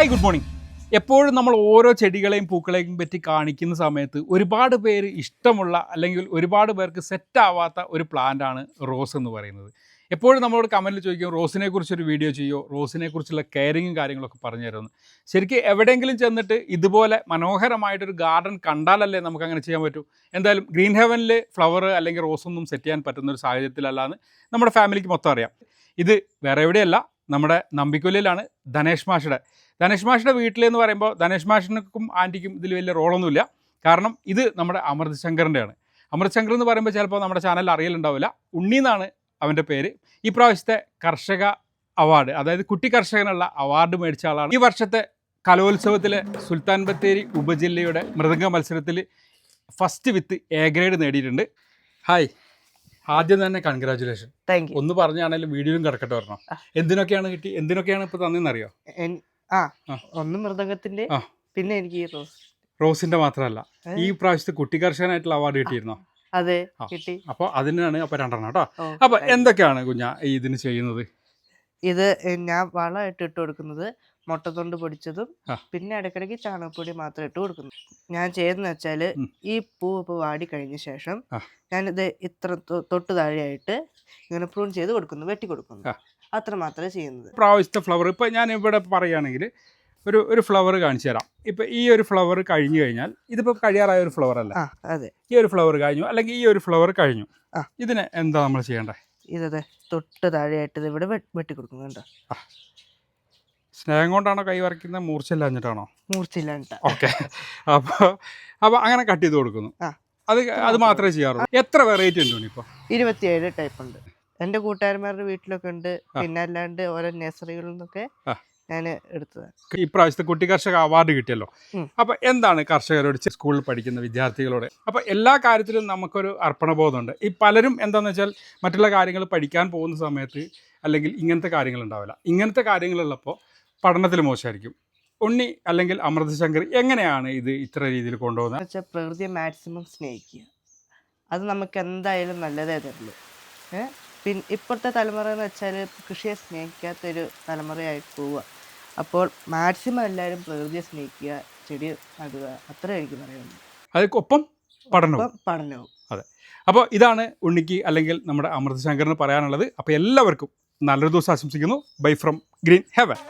Hi good morning എപ്പോഴും നമ്മൾ ഓരോ ചെടികളെയും പൂക്കളെയും പറ്റി കാണിക്കുന്ന സമയത്ത് ഒരുപാട് പേര് ഇഷ്ടമുള്ള അല്ലെങ്കിൽ ഒരുപാട് പേർക്ക് സെറ്റാവാത്ത ഒരു പ്ലാന്റ് ആണ് റോസ് എന്ന് പറയുന്നത്. എപ്പോഴും നമ്മളോട് കമന്റിൽ ചോദിക്കും റോസിനെ കുറിച്ചൊരു വീഡിയോ ചെയ്യോ? റോസിനെ കുറിച്ചുള്ള കെയറിങ്ങും കാര്യങ്ങളൊക്കെ പറഞ്ഞു തരുന്നു ശരിക്കും എവിടെയെങ്കിലും ചെന്നിട്ട് ഇതുപോലെ മനോഹരമായിട്ടൊരു ഗാർഡൻ കണ്ടാലല്ലേ നമുക്ക് അങ്ങനെ ചെയ്യാൻ പറ്റൂ. എന്തായാലും ഗ്രീൻ ഹെവനിൽ ഫ്ലവർ അല്ലെങ്കിൽ റോസ് ഒന്നും സെറ്റ് ചെയ്യാൻ പറ്റുന്ന ഒരു സാഹചര്യത്തിലല്ലാന്ന് നമ്മുടെ ഫാമിലിക്ക് മൊത്തം അറിയാം. ഇത് വേറെ എവിടെയല്ല നമ്മുടെ നമ്പിക്കൊല്ലിലാണ് ധനേഷ് മാഷയുടെ ധനേഷ് മാഷിന്റെ വീട്ടിലെന്ന് പറയുമ്പോൾ ധനേഷ് മാഷിനും ആന്റിക്കും ഇതിൽ വലിയ റോളൊന്നുമില്ല. കാരണം ഇത് നമ്മുടെ അമൃത് ശങ്കറിന്റെയാണ് അമൃത് ശങ്കർ എന്ന് പറയുമ്പോൾ ചിലപ്പോൾ നമ്മുടെ ചാനലിൽ അറിയലുണ്ടാവില്ല. ഉണ്ണി എന്നാണ് അവന്റെ പേര്. ഈ പ്രാവശ്യത്തെ കർഷക അവാർഡ് അതായത് കുട്ടി കർഷകനുള്ള അവാർഡ് മേടിച്ച ആളാണ്. ഈ വർഷത്തെ കലോത്സവത്തിലെ സുൽത്താൻ ബത്തേരി ഉപജില്ലയുടെ മൃദംഗ മത്സരത്തിൽ ഫസ്റ്റ് വിത്ത് എ ഗ്രേഡ് നേടിയിട്ടുണ്ട്. ഹായ് ആദ്യം തന്നെ കൺഗ്രാചുലേഷൻ ഒന്ന് പറഞ്ഞാണെങ്കിലും വീഡിയോയും കിടക്കട്ടെ പറഞ്ഞോ എന്തിനൊക്കെയാണ് കിട്ടി? എന്തിനൊക്കെയാണ് ഇപ്പൊ തന്നെന്നറിയോ ആ. ഒന്ന് മൃദംഗത്തിന്റെ പിന്നെ എനിക്ക് റോസ്. റോസിന്റെ മാത്രമല്ല. ഈ പ്രാവശ്യത്തെ കുട്ടി കർഷകനായിട്ടുള്ള അവാർഡ് കിട്ടിയിരുന്നോ? അതെ കിട്ടി. അപ്പൊ അതിനാണ് അപ്പൊ രണ്ടെണ്ണം കേട്ടോ. അപ്പൊ എന്തൊക്കെയാണ് കുഞ്ഞ ഇതിന് ചെയ്യുന്നത്? ഇത് ഞാൻ വളമായിട്ട് ഇട്ട് കൊടുക്കുന്നത് മുട്ടത്തൊണ്ട് പൊടിച്ചതും പിന്നെ ഇടയ്ക്കിടയ്ക്ക് ചാണകപ്പൊടി മാത്രം ഇട്ട് കൊടുക്കുന്നു. ഞാൻ ചെയ്തെന്ന് വെച്ചാൽ ഈ പൂ ഇപ്പോൾ വാടി കഴിഞ്ഞ ശേഷം ഞാൻ ഞാനിത് ഇത്ര തൊട്ട് താഴെയായിട്ട് ഇങ്ങനെ പ്രൂൺ ചെയ്ത് കൊടുക്കുന്നു വെട്ടി കൊടുക്കുന്നു. അത്ര മാത്രമേ ചെയ്യുന്നത്. പ്രാവശ്യത്തെ ഫ്ലവർ ഇപ്പൊ ഞാൻ ഇവിടെ പറയുകയാണെങ്കിൽ ഒരു ഒരു ഫ്ലവർ കാണിച്ചു തരാം. ഇപ്പൊ ഈ ഒരു ഫ്ലവർ കഴിഞ്ഞു കഴിഞ്ഞാൽ ഇതിപ്പോ കഴിയാറായ ഒരു ഫ്ലവർ അല്ല? അതെ. ഈ ഒരു ഫ്ലവർ കഴിഞ്ഞു അല്ലെങ്കിൽ ഈ ഒരു ഫ്ലവർ കഴിഞ്ഞു. ഇതിന് എന്താ നമ്മൾ ചെയ്യേണ്ടത് ഇതതെ തൊട്ട് താഴെയായിട്ട് ഇത് ഇവിടെ വെട്ടി കൊടുക്കുന്നു കണ്ടോ? സ്നേഹം കൊണ്ടാണോ കൈ വരയ്ക്കുന്നത്? മൂർച്ചയില്ലാഞ്ഞിട്ടാണോ മൂർച്ചയില്ലാഞ്ഞിട്ട് ഓക്കെ. അപ്പോൾ അപ്പോൾ അങ്ങനെ കട്ട് ചെയ്ത് കൊടുക്കുന്നു. അത് അത് മാത്രമേ ചെയ്യാറുള്ളൂ. എത്ര വെറൈറ്റി ഉണ്ട് ഇപ്പോൾ ഇരുപത്തിയേഴ് ടൈപ്പ് ഉണ്ട്. എന്റെ കൂട്ടുകാരന്മാരുടെ വീട്ടിലൊക്കെ ഉണ്ട്. പിന്നെ അല്ലാണ്ട് ഓരോ നഴ്സറികളിൽ നിന്നൊക്കെ. ഞാൻ എടുത്തത്. ഇപ്രാവശ്യത്തെ കുട്ടി കർഷക അവാർഡ് കിട്ടിയല്ലോ. അപ്പൊ എന്താണ് കർഷകരോട് സ്കൂളിൽ പഠിക്കുന്ന വിദ്യാർത്ഥികളോട്? അപ്പൊ എല്ലാ കാര്യത്തിലും നമുക്കൊരു അർപ്പണബോധമുണ്ട്. ഈ പലരും എന്താണെന്ന് വെച്ചാൽ മറ്റുള്ള കാര്യങ്ങൾ പഠിക്കാൻ പോകുന്ന സമയത്ത് അല്ലെങ്കിൽ ഇങ്ങനത്തെ കാര്യങ്ങൾ ഉണ്ടാവില്ല. ഇങ്ങനത്തെ കാര്യങ്ങളുള്ളപ്പോൾ പഠനത്തിൽ മോശമായിരിക്കും ഉണ്ണി അല്ലെങ്കിൽ അമൃതശങ്കർ എങ്ങനെയാണ് ഇത് ഇത്ര രീതിയിൽ കൊണ്ടുപോകുന്നത്? വെച്ചാൽ പ്രകൃതിയെ മാക്സിമം സ്നേഹിക്കുക. അത് നമുക്ക് എന്തായാലും നല്ലതേ തരുള്ളൂ. പിന്നെ ഇപ്പോഴത്തെ തലമുറ എന്ന് വെച്ചാൽ കൃഷിയെ സ്നേഹിക്കാത്തൊരു തലമുറയായി പോവുക. അപ്പോൾ മാക്സിമം എല്ലാവരും പ്രകൃതിയെ സ്നേഹിക്കുക ചെടി നടുക അത്രേ എനിക്ക് പറയുള്ളൂ അതിക്കൊപ്പം പഠനവും. പഠനവും. അതെ. അപ്പോൾ ഇതാണ് ഉണ്ണിക്ക് അല്ലെങ്കിൽ നമ്മുടെ അമൃതശങ്കറിന് പറയാനുള്ളത്. അപ്പോൾ എല്ലാവർക്കും നല്ലൊരു ദിവസം ആശംസിക്കുന്നു. Bye from green heaven